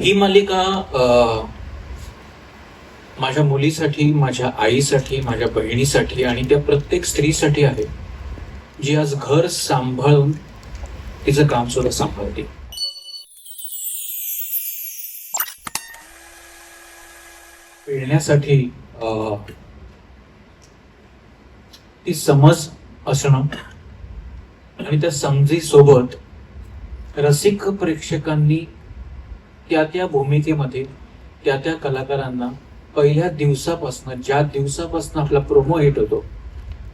ही मालिका माझ्या मुलीसाठी माझ्या आईसाठी माझ्या बहिणीसाठी आणि त्या प्रत्येक स्त्रीसाठी आहे जी आज घर सांभाळून तिचं काम सुद्धा सांभाळते. पेळण्यासाठी ती समज असणं आणि त्या समजीसोबत रसिक प्रेक्षकांनी त्या त्या भूमिकेमध्ये त्या त्या कलाकारांना पहिल्या दिवसापासून ज्या दिवसापासून आपला प्रोमो हिट होतो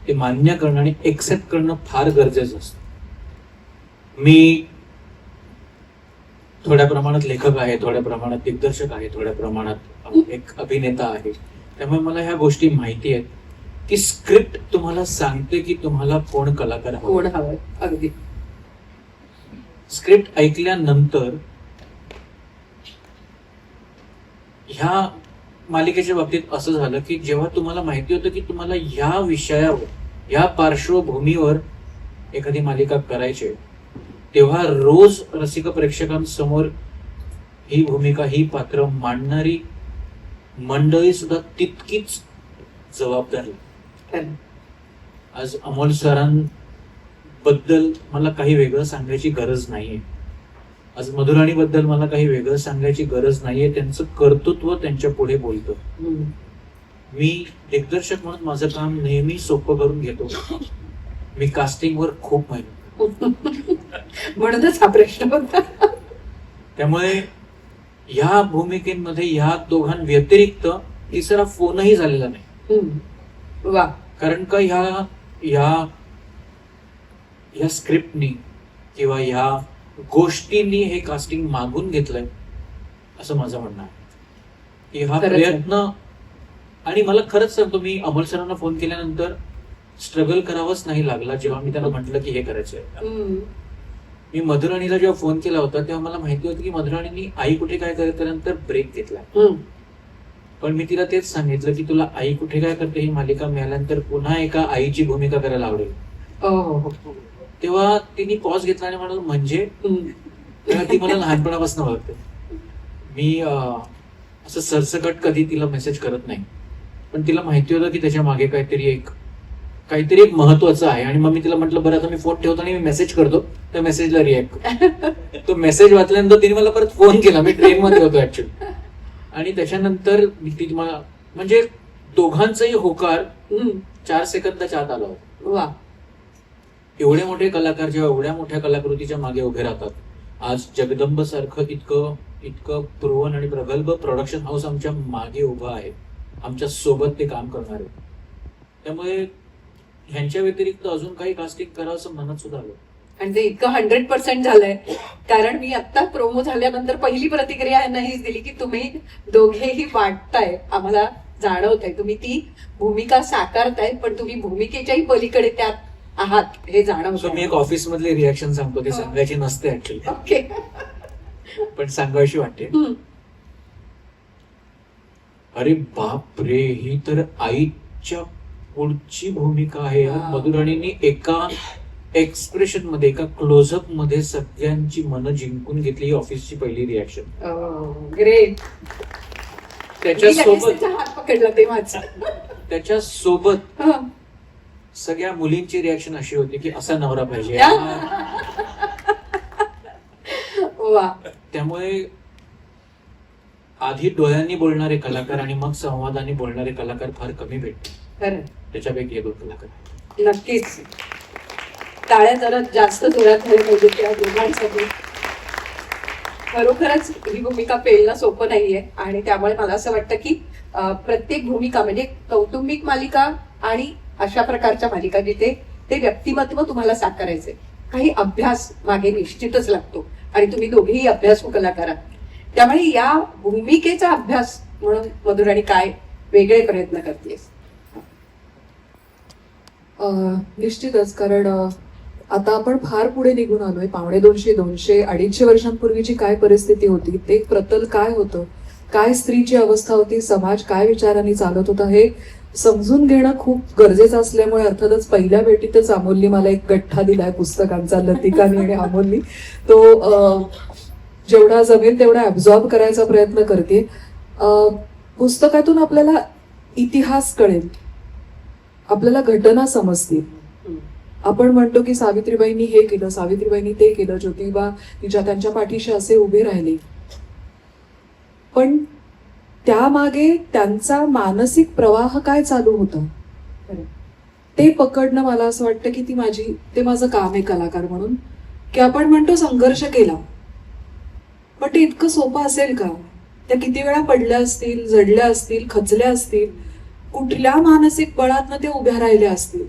ते मान्य करणं आणि एक्सेप्ट करणं फार गरजेचं असतं. मी थोड्या प्रमाणात लेखक आहे थोड्या प्रमाणात दिग्दर्शक आहे थोड्या प्रमाणात एक अभिनेता आहे. त्यामुळे मला ह्या गोष्टी माहिती आहेत. की स्क्रिप्ट तुम्हाला सांगते की तुम्हाला कोण कलाकार हवा. कोण हवंय अगदी. स्क्रिप्ट ऐकल्यानंतर ह्या मालिकेच्या बाबतीत असं झालं की जेव्हा तुम्हाला माहिती होतं की तुम्हाला ह्या विषयावर ह्या पार्श्वभूमीवर एखादी मालिका करायची तेव्हा रोज रसिक प्रेक्षकांसमोर ही भूमिका ही पात्र मांडणारी मंडळी सुद्धा तितकीच जबाबदार. आज अमोल सरांबद्दल मला काही वेगळं सांगायची गरज नाहीये आज मधुराणीबद्दल मला काही वेगळं सांगायची गरज नाहीये. त्यांचं कर्तृत्व त्यांच्या पुढे बोलतं. मी दिग्दर्शक म्हणून माझं काम नेहमी सोपं करून घेतो. मी कास्टिंगवर खूप म्हणूनच हा प्रश्न होता. त्यामुळे ह्या भूमिकेमध्ये ह्या दोघांव्यतिरिक्त तिसरा फोनही झालेला नाही. वा. कारण का ह्या ह्या ह्या स्क्रिप्टनी किंवा ह्या गोष्टींनी हे कास्टिंग मागून घेतलंय असं माझं म्हणणं आहे की हा. प्रयत्न आणि मला खरंच सांगतो मी अमोल सरांना फोन केल्यानंतर स्ट्रगल करावंच नाही लागला जेव्हा मी त्यांना म्हटलं की हे करायचंय. मी मधुराणीला जेव्हा फोन केला होता तेव्हा मला माहिती होतं की मधुराणींनी आई कुठे काय करत त्यानंतर ब्रेक घेतला. पण मी तिला तेच सांगितलं की तुला आई कुठे काय करते ही मालिका मिळाल्यानंतर पुन्हा एका आईची भूमिका करायला आवडेल हो, हो, हो. तेव्हा तिने पॉज घेतला आणि म्हणाल म्हणजे? तेव्हा ती मला लहानपणापासून ओळखते. मी असं सरसकट कधी तिला मेसेज करत नाही. पण तिला माहिती होतं की त्याच्यामागे काहीतरी एक काहीतरी एक महत्वाचं आहे. आणि मग मी तिला म्हटलं बरं आता मी फोन ठेवतो आणि मी मेसेज करतो. त्या मेसेजला रिॲक्ट तो मेसेज वाचल्यानंतर तिने मला परत फोन केला. मी ट्रेन मध्ये होतो ऍक्च्युली आणि त्याच्यानंतर मी ती मला म्हणजे दोघांचाही होकार चार सेकंदाच्या आत आला होता. वा. एवढे मोठे कलाकार जेव्हा एवढ्या मोठ्या कलाकृतीच्या मागे उभे राहतात आज जगदंब सारखं इतकं इतकं प्रोवन आणि प्रगल्भ प्रोडक्शन हाऊस आमच्या मागे उभं आहे. आमच्यासोबत ते काम करणार आहे त्यामुळे ह्यांच्या व्यतिरिक्त अजून काही कास्टिंग करा असं मनात सुद्धा आलं. आणि ते इतकं हंड्रेड पर्सेंट झालंय. कारण मी आता प्रोमो झाल्यानंतर पहिली प्रतिक्रिया यांना हीच दिली की तुम्ही दोघेही वाटताय. आम्हाला जाणवत आहे तुम्ही ती भूमिका साकारताय पण तुम्ही भूमिकेच्याही पलीकडे त्यात आहात हे सो मी एक ऑफिस मधली रिॲक्शन सांगतो ती सांगायची नसते ऍक्च्युली ओके. पण सांगायची वाटते. हम्म. अरे बाप रे ही तर आईच्या पुढची भूमिका आहे. हा. मधुराणींनी एका एक्सप्रेशनमध्ये एका क्लोजअपमध्ये सगळ्यांची मनं जिंकून घेतली ही ऑफिसची पहिली रिॲक्शन ग्रेट त्याच्यासोबत हात पकडला ते माझा त्याच्या सोबत हं. सगळ्या मुलींची रिॲक्शन अशी होती की असा नवरा पाहिजे. वा. त्यामुळे आधी डोळ्यांनी बोलणारे कलाकार आणि मग संवादाने बोलणारे कलाकार फार कमी भेटते त्याच्यापैकी दोन कलाकार नक्कीच. टाळ्या जरा जास्त जोरात झाल्या पाहिजे त्या दोघांसाठी. खरोखरच ही भूमिका पेलणं सोपं नाहीये आणि त्यामुळे मला असं वाटतं की प्रत्येक भूमिका म्हणजे कौटुंबिक मालिका आणि अशा प्रकारच्या मालिका जिथे ते व्यक्तिमत्व तुम्हाला साकारायचे काही अभ्यास मागे निश्चितच लागतो. आणि तुम्ही दोघेही अभ्यासू कलाकार आहात. त्यामुळे या भूमिकेचा अभ्यास म्हणून मधुराणी काय वेगळे प्रयत्न करतेस? अं, निश्चितच. कारण आता आपण फार पुढे निघून आलोय. पावणे दोनशे दोनशे अडीचशे वर्षांपूर्वीची काय परिस्थिती होती? ते प्रतल काय होतं? काय स्त्रीची अवस्था होती? समाज काय विचारांनी चालत होता? हे समजून घेणं खूप गरजेचं असल्यामुळे अर्थातच पहिल्या भेटीतच अमोलनी मला एक गठ्ठा दिलाय पुस्तकांचा लतिकानी आणि अमोलनी. तो जेवढा जमेल तेवढा ॲब्झॉर्ब करायचा प्रयत्न करते. पुस्तकातून आपल्याला इतिहास कळेल. आपल्याला घटना समजतील. आपण म्हणतो की सावित्रीबाईंनी हे केलं सावित्रीबाईंनी ते केलं ज्योतिबा तिच्या त्यांच्या पाठीशी असे उभे राहिले. पण त्यामागे त्यांचा मानसिक प्रवाह काय चालू होता. ते पकडणं मला असं वाटतं की ती माझी ते माझं काम आहे कलाकार म्हणून. की आपण म्हणतो संघर्ष केला. पण ते इतकं सोपं असेल का? त्या किती वेळा पडल्या असतील जडल्या असतील खचल्या असतील? कुठल्या मानसिक बळातनं ते उभ्या राहिल्या असतील?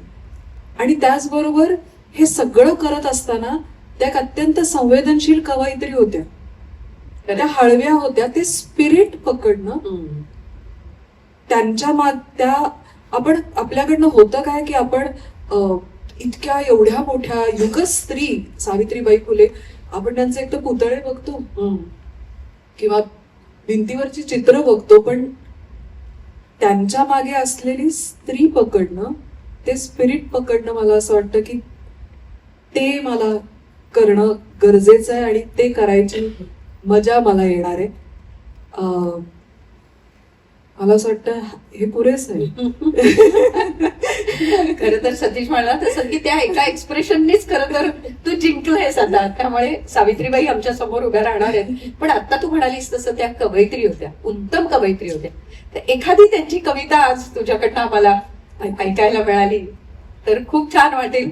आणि त्याचबरोबर हे सगळं करत असताना त्या अत्यंत संवेदनशील कवयित्री होत्या. त्या हळव्या होत्या ते स्पिरिट पकडणं. त्यांच्या मा त्या आपण आपल्याकडनं होतं काय की आपण इतक्या एवढ्या मोठ्या युग स्त्री सावित्रीबाई फुले आपण त्यांचे एक तर पुतळे बघतो. किंवा भिंतीवरची चित्र बघतो पण त्यांच्या मागे असलेली स्त्री पकडणं ते स्पिरिट पकडणं मला असं वाटतं की ते मला करणं गरजेचं आहे आणि ते करायची मजा मला येणार आहे. अं, मला असं वाटतं हे पुरेच आहे. खरं तर सतीश म्हणला तसं की त्या एका एक्सप्रेशननीच खरं तर तू जिंकलंयस आता. त्यामुळे सावित्रीबाई आमच्यासमोर उभ्या राहणार आहेत. पण आता तू म्हणालीस तसं त्या कवयित्री होत्या. उत्तम कवयित्री होत्या. तर एखादी त्यांची कविता आज तुझ्याकडनं आम्हाला ऐकायला मिळाली. तर खूप छान वाटेल.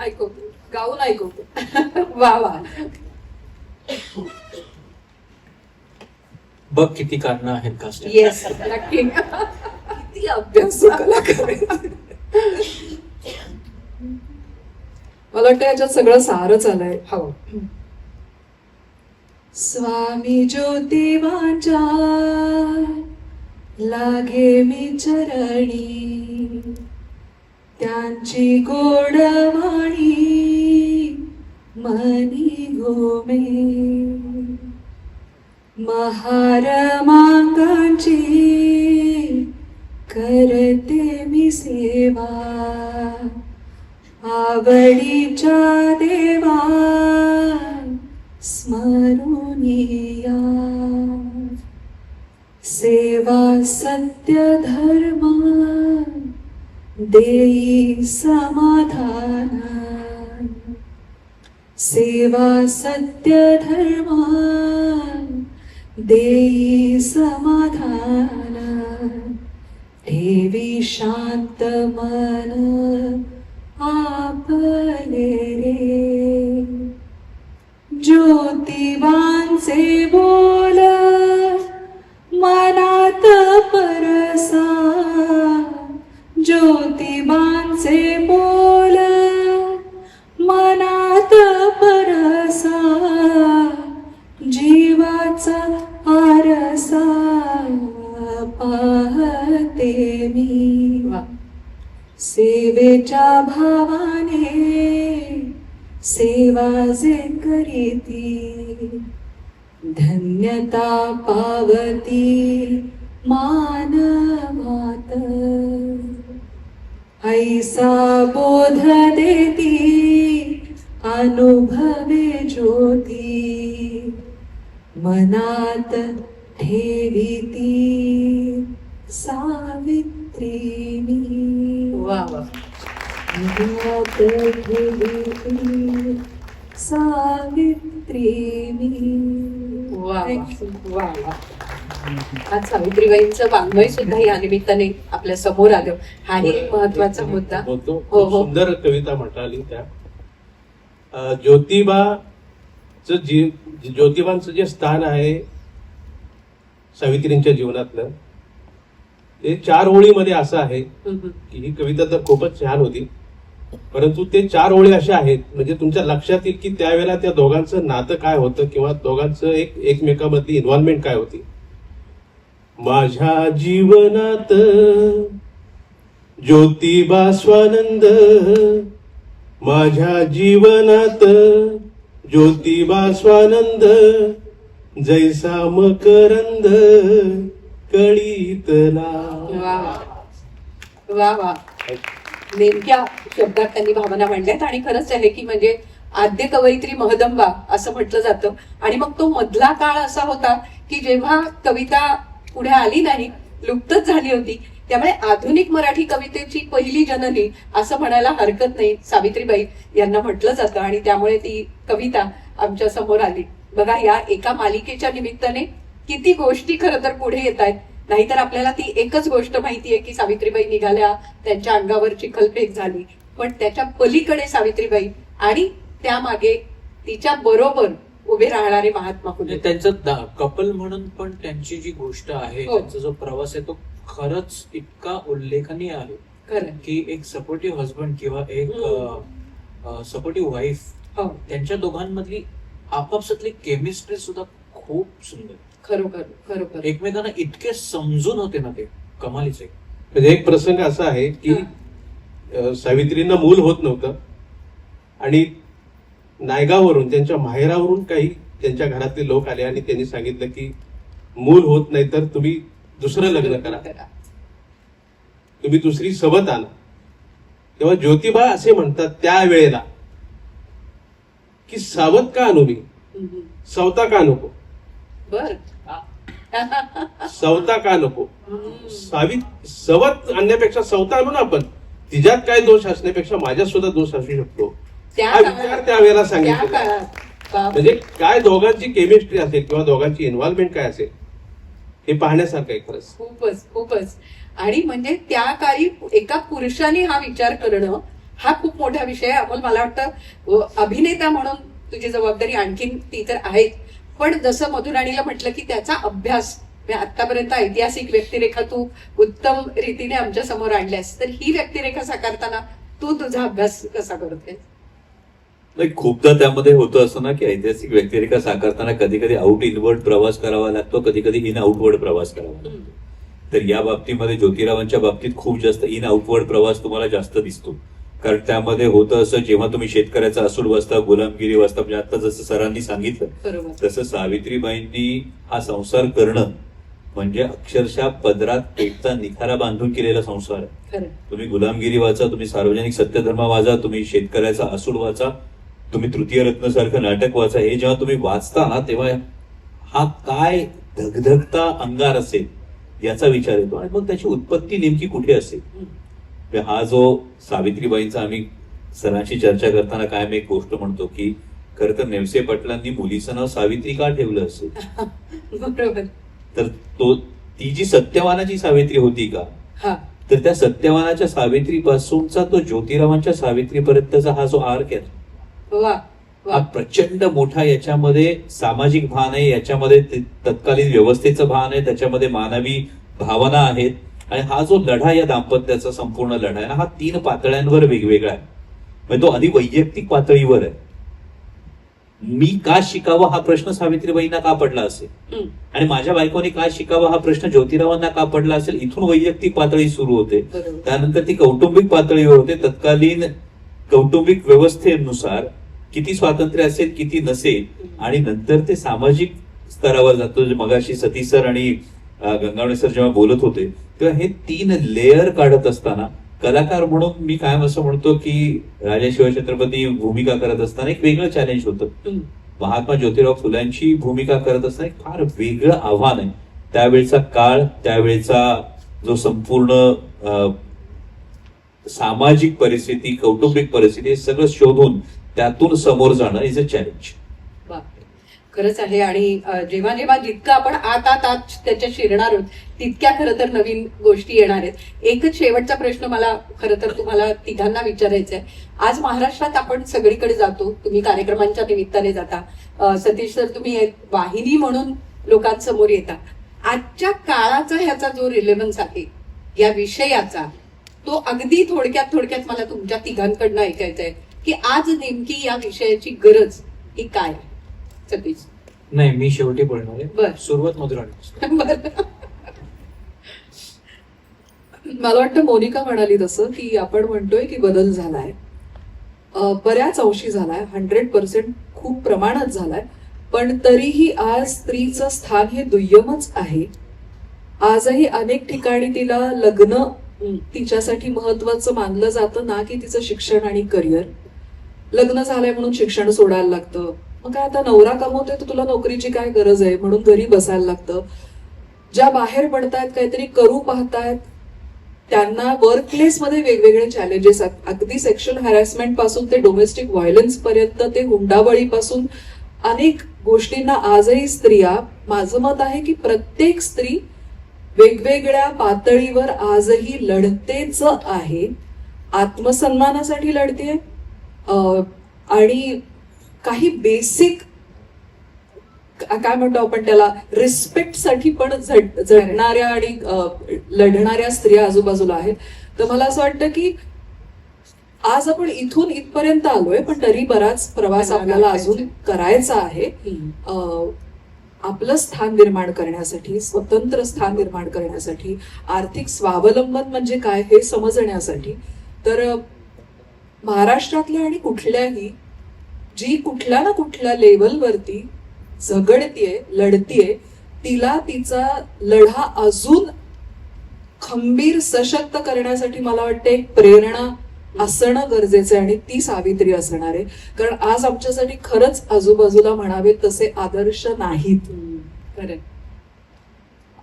ऐकवतो गाऊन ऐकवतो वा वा. बघ किती कारणं आहेत कास्ट येस नक्की. किती अभ्यास कलाकार. मला वाटतं याच्यात सगळं सारच आलंय. हो. स्वामी ज्योतिबांच्या लागे मी चरणी त्यांची गोडवाणी मनी भूमे। महारमाकांची करते मी सेवा। आवडीच्या देवा स्मरुनिया सेवा सत्य धर्म देई समाधान। सेवा सत्य धर्म देई समाधान देवी शांत मन आपले रे। ज्योतिबांचे बोल मनात परसा। ज्योतिबांचे बोल करीती धन्यता पावती मानवात. ऐसा बोध देती अनुभवे ज्योती मनात ठेवीती सावित्री मी वा वा. मनात ठेवीती सावित्री मी. वा आज सावित्रीबाईंचं वाङ्मय सुद्धा या निमित्ताने आपल्यासमोर आलं. हा एक महत्त्वाचा मुद्दा. हो, हो. सुंदर कविता म्हटली त्या. अं, ज्योतिबाचं जी ज्योतिबांचं जे स्थान आहे सावित्रींच्या जीवनातलं ते चार ओळीमध्ये असं आहे. की ही कविता तर खूपच छान होती. परंतु ते चार ओळी अशा आहेत. म्हणजे तुमच्या लक्षात येईल की त्यावेळेला त्या दोघांचं नातं काय होतं किंवा दोघांचं एक एकमेकामधली इन्व्हॉल्वमेंट काय होती. माझ्या जीवनात ज्योतिबा स्वानंद माझ्या जीवनात ज्योतिबा स्वानंद जैसा मकरंद कळीतला वा वा. नेमक्या शब्दात त्यांनी भावना मांडल्यात आणि खरंच आहे की म्हणजे आद्य कवयित्री महदंबा असं म्हटलं जातं. आणि मग तो मधला काळ असा होता की जेव्हा कविता पुढे आली नाही लुप्तच झाली होती त्यामुळे आधुनिक मराठी कवितेची पहिली जननी असं म्हणायला हरकत नाही सावित्रीबाई यांना म्हटलं जातं आणि त्यामुळे ती कविता आमच्यासमोर आली. बघा या एका मालिकेच्या निमित्ताने किती गोष्टी खरं तर पुढे येत आहेत नाहीतर आपल्याला ती एकच गोष्ट माहितीये की सावित्रीबाई निघाल्या त्यांच्या अंगावर चिखलफेक झाली. पण त्याच्या पलीकडे सावित्रीबाई आणि त्यामागे तिच्या बरोबर उभे राहणारे महात्मा फुले. म्हणजे त्यांचं कपल म्हणून पण त्यांची जी गोष्ट आहे हो. त्यांचा जो प्रवास आहे तो खरंच इतका उल्लेखनीय आहे. की एक सपोर्टिव्ह हजबंड किंवा एक सपोर्टिव्ह वाईफ हो. त्यांच्या दोघांमधली आपापसातली केमिस्ट्री सुद्धा खूप सुंदर. खरोखर खरोखर. एकमेकांना इतके समजून होते ना ते कमालीचे. म्हणजे एक प्रसंग असा आहे की अ, सावित्रींना मूल होत नव्हतं. आणि नायगावरून त्यांच्या माहेरावरून काही त्यांच्या घरातले लोक आले आणि त्यांनी सांगितलं की मूल होत नाही तर तुम्ही दुसरं लग्न करा. तुम्ही दुसरी सबत आणा तेव्हा ज्योतिबा असे म्हणतात त्यावेळेला की सावत का आणू मी? हम्म. सवता का नको? बर. सवता का नको. सावित सवत आणण्यापेक्षा सवता आणू ना आपण. तिच्यात काय दोष असण्यापेक्षा माझ्यात सुद्धा दोष असू शकतो. हा विचार त्यावेळेला त्या सांगितला म्हणजे काय दोघांची केमिस्ट्री असेल किंवा दोघांची इन्व्हॉल्वमेंट काय असेल हे पाहण्यासारखं आहे खरंच. खूपच खूपच. आणि म्हणजे त्या काळी एका पुरुषाने हा विचार करणं हा खूप मोठा विषय आहे. अमोल मला वाटतं अभिनेता म्हणून तुझी जबाबदारी आणखीन ती तर आहेच. पण जसं मधुराणीला म्हटलं की त्याचा अभ्यास म्हणजे आतापर्यंत ऐतिहासिक व्यक्तिरेखा तू उत्तम रीतीने आमच्यासमोर आणल्यास तर ही व्यक्तिरेखा साकारताना तू तुझा अभ्यास कसा करतोय नाही खूपदा त्यामध्ये होतं असं ना की ऐतिहासिक व्यक्तिरेखा साकारताना कधी कधी आउट इनवर्ड प्रवास करावा लागतो कधी कधी इन आउटवर्ड प्रवास करावा लागतो. तर या बाबतीमध्ये ज्योतिरावांच्या बाबतीत खूप जास्त इन आउटवर्ड प्रवास तुम्हाला जास्त दिसतो. कारण त्यामध्ये होतं असं जेव्हा तुम्ही शेतकऱ्याचा असूल वाचता गुलामगिरी वाचता म्हणजे आता जसं सरांनी सांगितलं तसं सावित्रीबाईंनी हा संसार करणं म्हणजे अक्षरशः पदरात पेटचा निखारा बांधून केलेला संसार आहे. तुम्ही गुलामगिरी वाचा तुम्ही सार्वजनिक सत्यधर्म वाचा तुम्ही शेतकऱ्याचा असूल वाचा तुम्ही तृतीय रत्न सारखं नाटक वाचा. हे जेव्हा तुम्ही वाचता ना तेव्हा हा काय धगधगता अंगार असेल याचा विचार येतो आणि मग त्याची उत्पत्ती नेमकी कुठे असेल? हा जो सावित्रीबाईंचा आम्ही सरांशी चर्चा करताना काय मी एक गोष्ट म्हणतो की खरं तर नेवसे पाटलांनी मुलीचं नाव सावित्री का ठेवलं असेल? बरोबर. तर तो ती जी सत्यवानाची सावित्री होती का? हा. तर त्या सत्यवानाच्या सावित्री पासूनचा तो ज्योतिरावांच्या सावित्रीपर्यंतचा हा जो आर्क आहे हा प्रचंड मोठा याच्यामध्ये सामाजिक भान आहे याच्यामध्ये तत्कालीन व्यवस्थेचं भान आहे त्याच्यामध्ये मानवी भावना आहेत. आणि हा जो लढा या दाम्पत्याचा संपूर्ण लढा आहे ना हा तीन पातळ्यांवर वेगवेगळा आहे. म्हणजे तो आधी वैयक्तिक पातळीवर आहे. मी का शिकावं हा प्रश्न सावित्रीबाईंना का पडला असेल. आणि माझ्या बायकोने काय शिकावं हा प्रश्न ज्योतिरावांना का पडला असेल? इथून वैयक्तिक पातळी सुरू होते. त्यानंतर ती कौटुंबिक पातळीवर होते. तत्कालीन कौटुंबिक व्यवस्थेनुसार किती स्वातंत्र्य असेल किती नसेल आणि नंतर ते सामाजिक स्तरावर जातो. मगाशी सती सर आणि गंगावणे सर जेव्हा बोलत होते तेव्हा हे तीन लेअर काढत असताना कलाकार म्हणून मी कायम असं म्हणतो की राजा शिवछत्रपती भूमिका करत असताना एक वेगळं चॅलेंज होतं. महात्मा ज्योतिराव फुलांची भूमिका करत असताना एक फार वेगळं आव्हान आहे त्यावेळचा काळ त्यावेळचा जो संपूर्ण सामाजिक परिस्थिती कौटुंबिक परिस्थिती हे सगळं शोधून त्यातून समोर जाणं इज अ चॅलेंज. खरंच आहे. आणि जेव्हा जेव्हा जितकं आपण आत आत आत त्याच्या शिरणार आहोत तितक्या खरं तर नवीन गोष्टी येणार आहेत. एकच शेवटचा प्रश्न मला खरं तर तुम्हाला तिघांना विचारायचा आहे. आज महाराष्ट्रात आपण सगळीकडे जातो. तुम्ही कार्यक्रमांच्या निमित्ताने जाता. सतीश सर तुम्ही वाहिनी म्हणून लोकांसमोर येता. आजच्या काळाचा ह्याचा जो रिलेव्हन्स आहे या विषयाचा तो अगदी थोडक्यात थोडक्यात मला तुमच्या तिघांकडनं ऐकायचा आहे की आज नेमकी या विषयाची गरज ही काय आहे? सतीश नाही मी शेवटी बोलणार. बर. आहे सुरुवात मधुराणी बरं. मला वाटतं मोनिका म्हणाली तसं की आपण म्हणतोय की बदल झालाय. अं, बऱ्याच अंशी झालाय हंड्रेड पर्सेंट खूप प्रमाणात झालाय पण तरीही आज स्त्रीचं स्थान हे दुय्यमच आहे. आजही अनेक ठिकाणी तिला लग्न. तिच्यासाठी महत्वाचं मानलं जातं ना की तिचं शिक्षण आणि करिअर. लग्न झालंय म्हणून शिक्षण सोडायला लागतं. मग काय आता नवरा कमवतोय तर तुला नोकरीची काय गरज आहे? म्हणून घरी बसायला लागतं. ज्या बाहेर पडतायत काहीतरी करू पाहतायत त्यांना वर्क प्लेसमध्ये वेगवेगळे चॅलेंजेस अगदी सेक्शुअल हॅरॅसमेंटपासून ते डोमेस्टिक व्हायलन्स पर्यंत ते हुंडाबळीपासून अनेक गोष्टींना आजही स्त्रिया माझं मत आहे की प्रत्येक स्त्री वेगवेगळ्या पातळीवर आजही लढतेच आहे. आत्मसन्मानासाठी लढते आणि काही बेसिक काय म्हणतो आपण त्याला रिस्पेक्टसाठी पण झट- झटणाऱ्या आणि लढणाऱ्या स्त्रिया आजूबाजूला आहेत. तर मला असं वाटतं की आज आपण इथून इथपर्यंत आलोय पण तरी बराच प्रवास आपल्याला अजून करायचा आहे. आपलं स्थान निर्माण करण्यासाठी स्वतंत्र स्थान निर्माण करण्यासाठी आर्थिक स्वावलंबन म्हणजे काय हे समजण्यासाठी. तर महाराष्ट्रातल्या आणि कुठल्याही जी कुठल्या ना कुठल्या लेवलवरती झगडतीये लढतीये तिला तिचा लढा अजून खंबीर सशक्त करण्यासाठी मला वाटतं एक प्रेरणा असणं गरजेचं आहे आणि ती सावित्री असणार आहे कारण आज आमच्यासाठी खरंच आजूबाजूला म्हणावे तसे आदर्श नाहीत.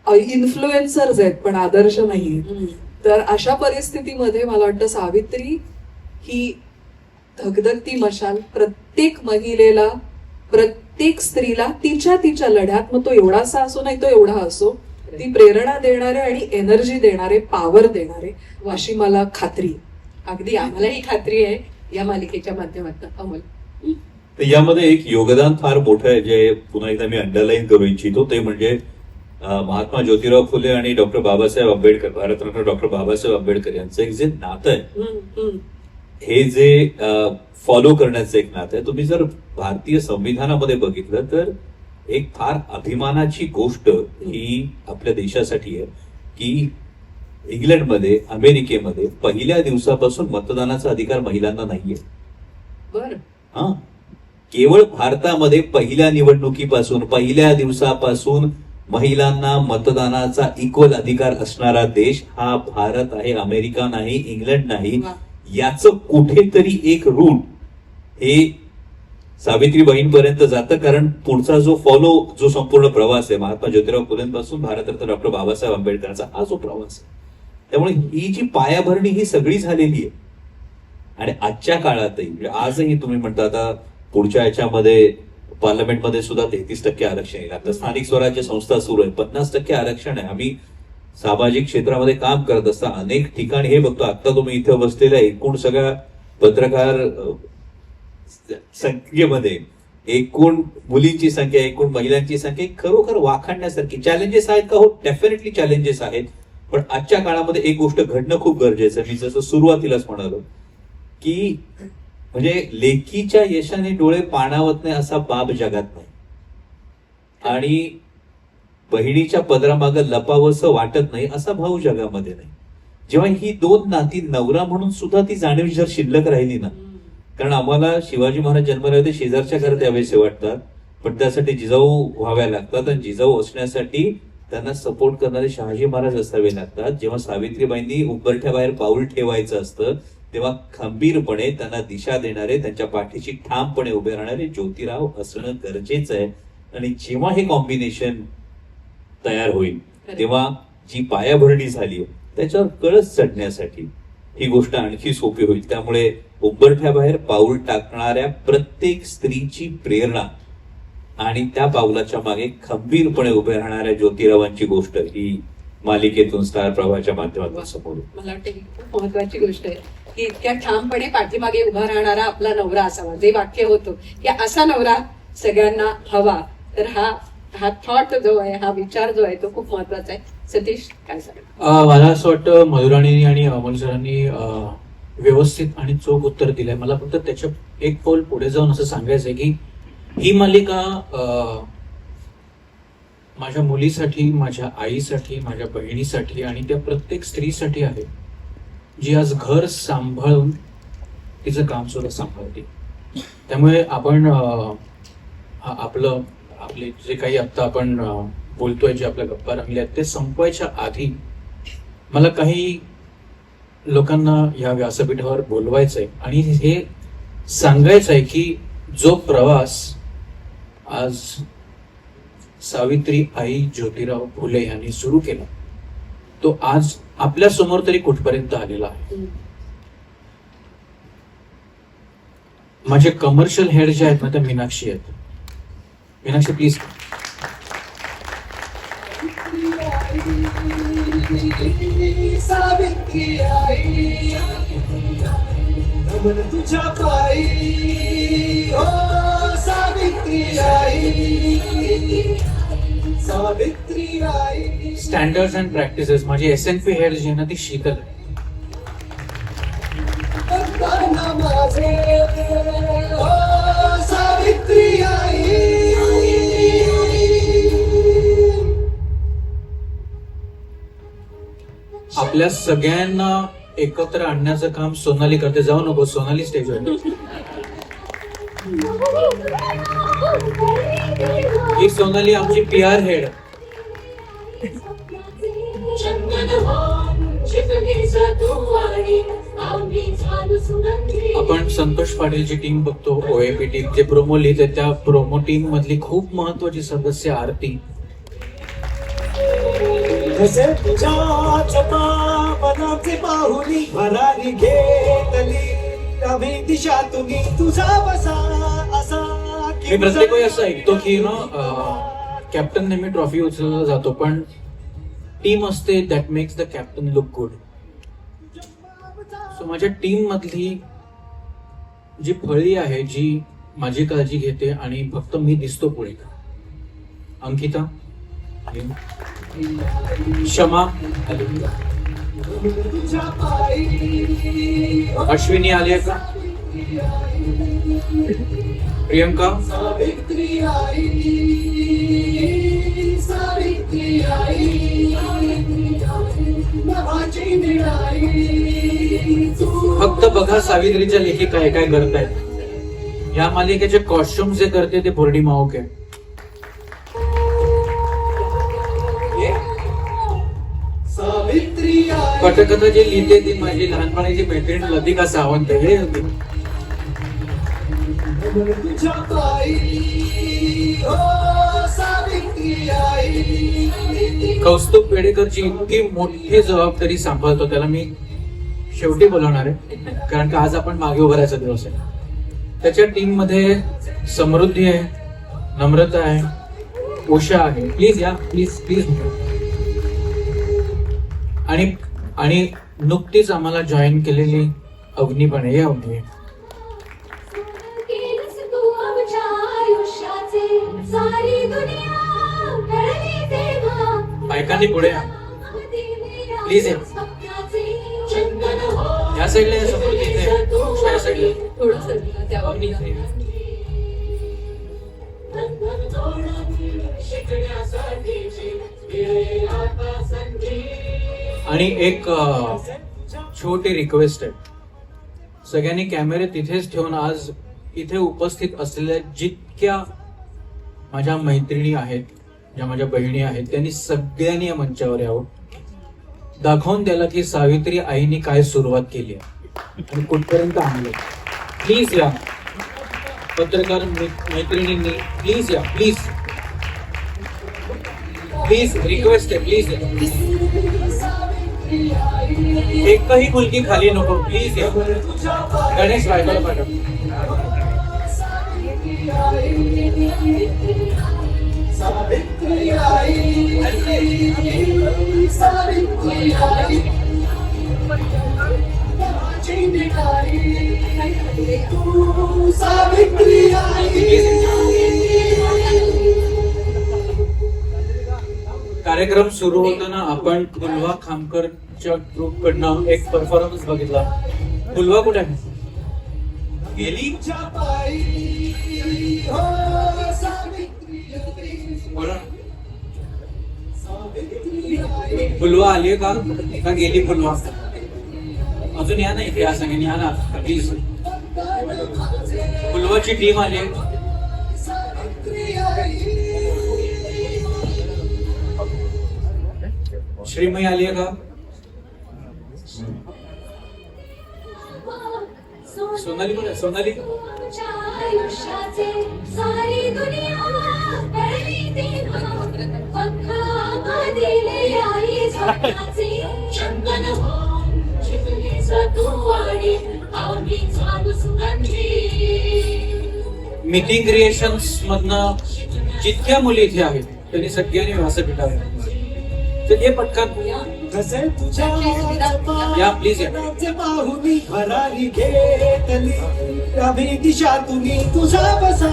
इन्फ्लुएन्सर्स आहेत पण आदर्श हम्म. तर अशा परिस्थितीमध्ये मला वाटतं सावित्री ही धगधगती मशाल. प्रत्येक महिलेला प्रत्येक स्त्रीला तिच्या तिच्या लढ्यात मग तो एवढासा असो नाही तो एवढा असो ती प्रेरणा देणारे आणि एनर्जी देणारे पॉवर देणारे अशी मला खात्री. अगदी आम्हालाही खात्री आहे या मालिकेच्या माध्यमातून. अमोल. तर यामध्ये एक योगदान फार मोठं आहे जे पुन्हा एकदा मी अंडरलाईन करू इच्छितो. ते म्हणजे महात्मा ज्योतिराव फुले आणि डॉक्टर बाबासाहेब आंबेडकर भारतरत्न डॉक्टर बाबासाहेब आंबेडकर यांचं एक जे नातं आहे. हे जे फॉलो करण्याचं एक नातं आहे तुम्ही जर भारतीय संविधानामध्ये बघितलं तर एक फार अभिमानाची गोष्ट ही आपल्या देशासाठी आहे की इंग्लंडमध्ये अमेरिकेमध्ये पहिल्या दिवसापासून मतदानाचा अधिकार महिलांना नाहीये. बर. हा. केवळ भारतामध्ये पहिल्या निवडणुकीपासून पहिल्या दिवसापासून महिलांना मतदानाचा इक्वल अधिकार असणारा देश हा भारत आहे अमेरिका नाही इंग्लंड नाही. याचं कुठेतरी एक रूट हे सावित्रीबाईंपर्यंत जातं. कारण पुढचा जो फॉलो जो संपूर्ण प्रवास आहे महात्मा ज्योतिराव फुलेंपासून भारतरत्न डॉक्टर बाबासाहेब आंबेडकरांचा हा जो प्रवास आहे. त्यामुळे ही जी पायाभरणी ही सगळी झालेली आहे. आणि आजच्या काळातही म्हणजे आजही तुम्ही म्हणता आता पुढच्या याच्यामध्ये पार्लमेंटमध्ये सुद्धा तेहतीस टक्के आरक्षण येईल. आता स्थानिक स्वराज्य संस्था सुरू आहे. पन्नास टक्के आरक्षण आहे. आम्ही सामाजिक क्षेत्रामध्ये काम करत असता अनेक ठिकाणी हे बघतो आता तुम्ही इथं बसलेल्या एकूण सगळ्या पत्रकार संख्येमध्ये एकूण मुलींची संख्या एकूण महिलांची संख्या खरोखर वाखाणण्यासारखी चॅलेंजेस आहेत का हो? डेफिनेटली चॅलेंजेस आहेत. पण आजच्या काळामध्ये एक गोष्ट घडणं खूप गरजेचं आहे. मी जसं सुरुवातीलाच म्हणालो की म्हणजे लेकीच्या यशाने डोळे पाणावत नाही असा बाब जगात नाही. आणि बहिणीच्या पदरामागं लपावंसं वाटत नाही असा भाऊ जगामध्ये नाही. जेव्हा ही दोन नाती नवरा म्हणून सुद्धा ती जाणीव जर शिल्लक राहिली ना कारण आम्हाला शिवाजी महाराज जन्माला शेजारच्या घरात यावेसे वाटतात पण त्यासाठी जिजाऊ व्हाव्या लागतात आणि जिजाऊ असण्यासाठी त्यांना सपोर्ट करणारे शहाजी महाराज असावे लागतात. जेव्हा सावित्रीबाईंनी उंबरठ्याबाहेर पाऊल ठेवायचं असतं तेव्हा खंबीरपणे त्यांना दिशा देणारे त्यांच्या पाठीशी ठामपणे उभे राहणारे ज्योतिराव असणं गरजेचं आहे. आणि जेव्हा हे कॉम्बिनेशन तयार होईल. तेव्हा जी पायाभरणी झाली त्याच्यावर कळस चढण्यासाठी ही गोष्ट आणखी सोपी होईल. त्यामुळे उंबरठ्याबाहेर पाऊल टाकणाऱ्या प्रत्येक स्त्रीची प्रेरणा आणि त्या पावलाच्या मागे खंबीरपणे उभे राहणाऱ्या ज्योतिरावांची गोष्ट ही मालिकेतून स्टार प्रवाहाच्या माध्यमातून समोर. मला वाटतं ही खूप महत्वाची गोष्ट आहे. की इतक्या ठामपणे पाठीमागे उभा राहणारा आपला नवरा असावा. जे वाक्य होतं की असा नवरा सगळ्यांना हवा तर हा हा थॉट जो आहे हा विचार जो आहे तो खूप महत्त्वाचा आहे. सतीश काय सांग मला असं वाटतं मधुराणींनी आणि अमोल सरांनी व्यवस्थित आणि चोख उत्तर दिलंय. मला फक्त त्याच्या एक पाऊल पुढे जाऊन असं सांगायचंय की ही मालिका माझ्या मुलीसाठी माझ्या आईसाठी माझ्या बहिणीसाठी आणि त्या प्रत्येक स्त्रीसाठी आहे जी आज घर सांभाळून तिचं काम सुद्धा सांभाळते. त्यामुळे आपण आपलं आपले जे काही आत्ता आपण बोलतोय जे आपल्या गप्पा रंगल्या आहेत ते संपवायच्या आधी मला काही लोकांना या व्यासपीठावर बोलवायचंय. आणि हे सांगायचं आहे की जो प्रवास आज सावित्री आई ज्योतिराव फुले यांनी सुरू केला तो आज आपल्यासमोर तरी कुठपर्यंत आलेला आहे? माझे कमर्शियल हेड जे आहेत ना ते मीनाक्षी आहेत. मीनाक्षी प्लीज स्टँडर्ड तुझ्या पायी हो सावित्री आई सावित्री आई अँड प्रॅक्टिसेस माझी एस एन पी हेड जी आहे ना ती शीतल आहे. माझे. आपल्या सगळ्यांना एकत्र आणण्याचं काम सोनाली करते. जाऊ नको सोनाली स्टेजवर ही सोनाली आमची पी आर हेड आपण संतोष पाटीलची टीम बघतो ओएपी टीम जे प्रोमो लिहिते त्या प्रोमो टीम मधली खूप महत्वाची सदस्य आरती. जसे मनाचे पाहुली भरारी घेतली. आम्ही दिशा तुम्ही तुझा बसा असा मी प्रत्येक वेळी असं ऐकतो की ना कॅप्टन नेहमी ट्रॉफी उचलला जातो पण टीम असते that makes the captain look good so माझ्या टीम मधली जी फळी आहे जी माझी काळजी घेते आणि फक्त मी दिसतो पुढे. अंकिता क्षमा. अश्विनी आली आहे का? प्रियंका? फक्त बघा सावित्रीच्या लेखी काय काय करतायत. या मालिकेचे कॉस्ट्युम जे करते ते बोर्डी माओक आहे. पटकथा जी लिहिते ती माझी लहानपणाची मैत्रीण लतिका सावंत हे होती. कौस्तुभ पेडेकरची इतकी मोठी जबाबदारी सांभाळतो त्याला मी शेवटी बोलवणार आहे. कारण का आज आपण मागे उभारायचा दिवस आहे. त्याच्या टीममध्ये समृद्धी आहे नम्रता आहे उषा आहे. प्लीज या प्लीज प्लीज. आणि आणि नुकतीच आम्हाला जॉईन केलेली अग्नी पण आहे तेव्हा बायकांनी पुढे या. Please या. साईडला या साईडला अग्नी. आणि एक छोटी रिक्वेस्ट आहे. सगळ्यांनी कॅमेरे तिथेच ठेवून आज इथे उपस्थित असलेल्या जितक्या माझ्या मैत्रिणी आहेत ज्या माझ्या बहिणी आहेत त्यांनी सगळ्यांनी या मंचावर यावं. दाखवून द्यायला की सावित्री आईने काय सुरुवात केली आहे. आणि कुठपर्यंत आणलं? प्लीज या. पत्रकार मैत्रिणींनी प्लीज या प्लीज प्लीज रिक्वेस्ट आहे प्लीज या. एकही मुलगी खाली नको प्लीज गणेश बायकोला पाठव. कार्यक्रम सुरू होताना आपण फुलवा खामकर ग्रुप कडनं एक परफॉर्मन्स बघितला. फुलवा कुठे आहे? गेली हो फुलवा आली का? का गेली फुलवा? अजून या ना इथे या सगळ्यांनी या ना. प्लीज फुलवाची टीम आली श्रीमयी आली आहे का? सोनाली झालो सोनाली. मिटिंग क्रिएशन्स मधनं जितक्या मुली इथे आहेत त्यांनी सगळ्यांनी व्यासपीठावर तर हे पटकन कसे तुझ्या या प्लीज या पाहुनी भरारी घेतली रवी दिशा तुम्ही तुझा बसा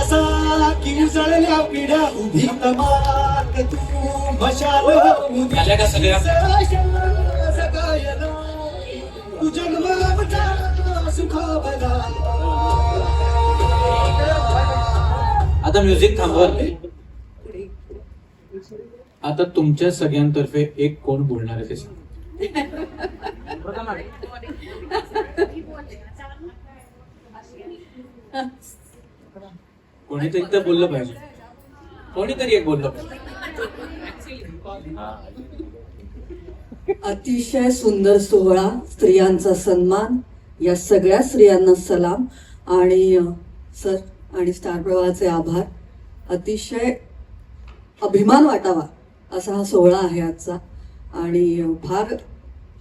असा की उजळल्या पिढ्या उभी तमात तू मशाल होऊन आल्या का सगळ्या? सगायला तू जन्माचा सुखावला आता म्युझिक थांबवा आता तुमच्या सगळ्यांतर्फे एक कोण बोलणार आहे ते सांग. कोणीतरी तर बोललं पाहिजे. कोणीतरी एक बोललं पाहिजे. अतिशय सुंदर सोहळा स्त्रियांचा सन्मान या सगळ्या स्त्रियांना सलाम आणि सर आणि स्टार प्रवाहाचे आभार. अतिशय अभिमान वाटावा. असा हा सोहळा आहे आजचा. आणि फार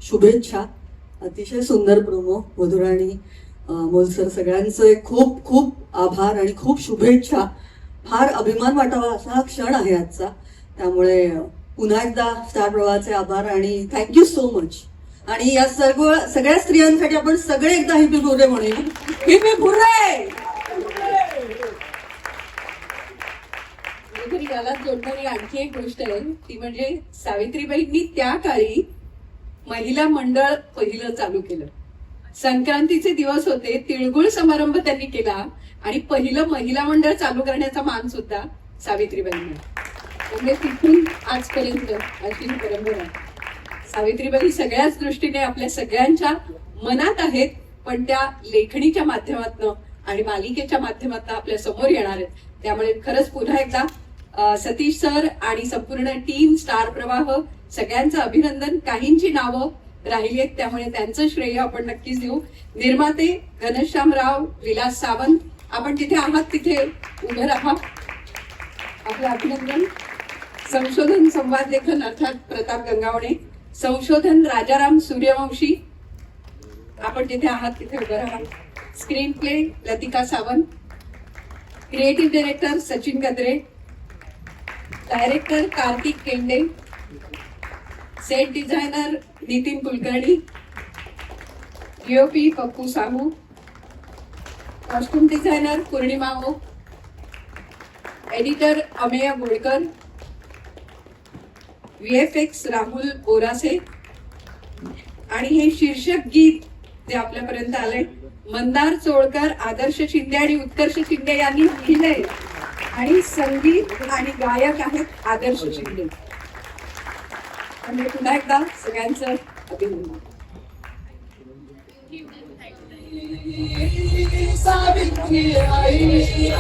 शुभेच्छा. अतिशय सुंदर प्रोमो मधुराणी अ, मोलसर सगळ्यांचे खूप खूप आभार आणि खूप शुभेच्छा. फार अभिमान वाटावा असा हा क्षण आहे आजचा. त्यामुळे पुन्हा एकदा स्टार प्रवाहाचे आभार आणि थँक्यू सो मच आणि या सर्व सगळ्या स्त्रियांसाठी आपण सगळे एकदा हिपी भुरे म्हणूया. हिपी भुरे घरी याला जोडणारी आणखी एक गोष्ट आहे. ती म्हणजे सावित्रीबाईंनी त्या काळी महिला मंडळ पहिलं चालू केलं. संक्रांतीचे दिवस होते तिळगुळ समारंभ त्यांनी केला आणि पहिलं महिला मंडळ चालू करण्याचा मान सुद्धा सावित्रीबाईंनी. म्हणजे तिथून आजपर्यंत अशी ही परंपरा आहे. सावित्रीबाई सगळ्याच दृष्टीने आपल्या सगळ्यांच्या मनात आहेत पण त्या लेखणीच्या माध्यमातनं आणि मालिकेच्या माध्यमातून आपल्यासमोर येणार आहेत. त्यामुळे खरंच पुन्हा एकदा सतीश सर आणि संपूर्ण टीम स्टार प्रवाह सगळ्यांचं अभिनंदन. काहींची नावं राहिली आहेत त्यामुळे त्यांचं श्रेय आपण नक्कीच देऊ. निर्माते घनश्यामराव विलास सावंत. आपण जिथे आहात तिथे उभे राहा. आपलं अभिनंदन. संशोधन संवाद लेखन अर्थात प्रताप गंगावणे. संशोधन राजाराम सूर्यवंशी. आपण जिथे आहात तिथे उभं राहा. Screenplay Latika Sawant. Creative director Sachin Gadre director Kartik Kende set designer Nitin Kulkarni GOP Pappu Sahu costume designer Purnima Oak editor Amey Golkar x Rahul Borase आणि हे शीर्षक गीत जे आपल्यापर्यंत आलंय मंदार चोळकर आदर्श शिंदे आणि उत्कर्ष शिंदे यांनी लिहिलंय. आणि संगीत आणि गायक आहेत आदर्श शिंदे. त्यामुळे पुन्हा एकदा सगळ्यांचं अभिनंदन. सावित्री आई.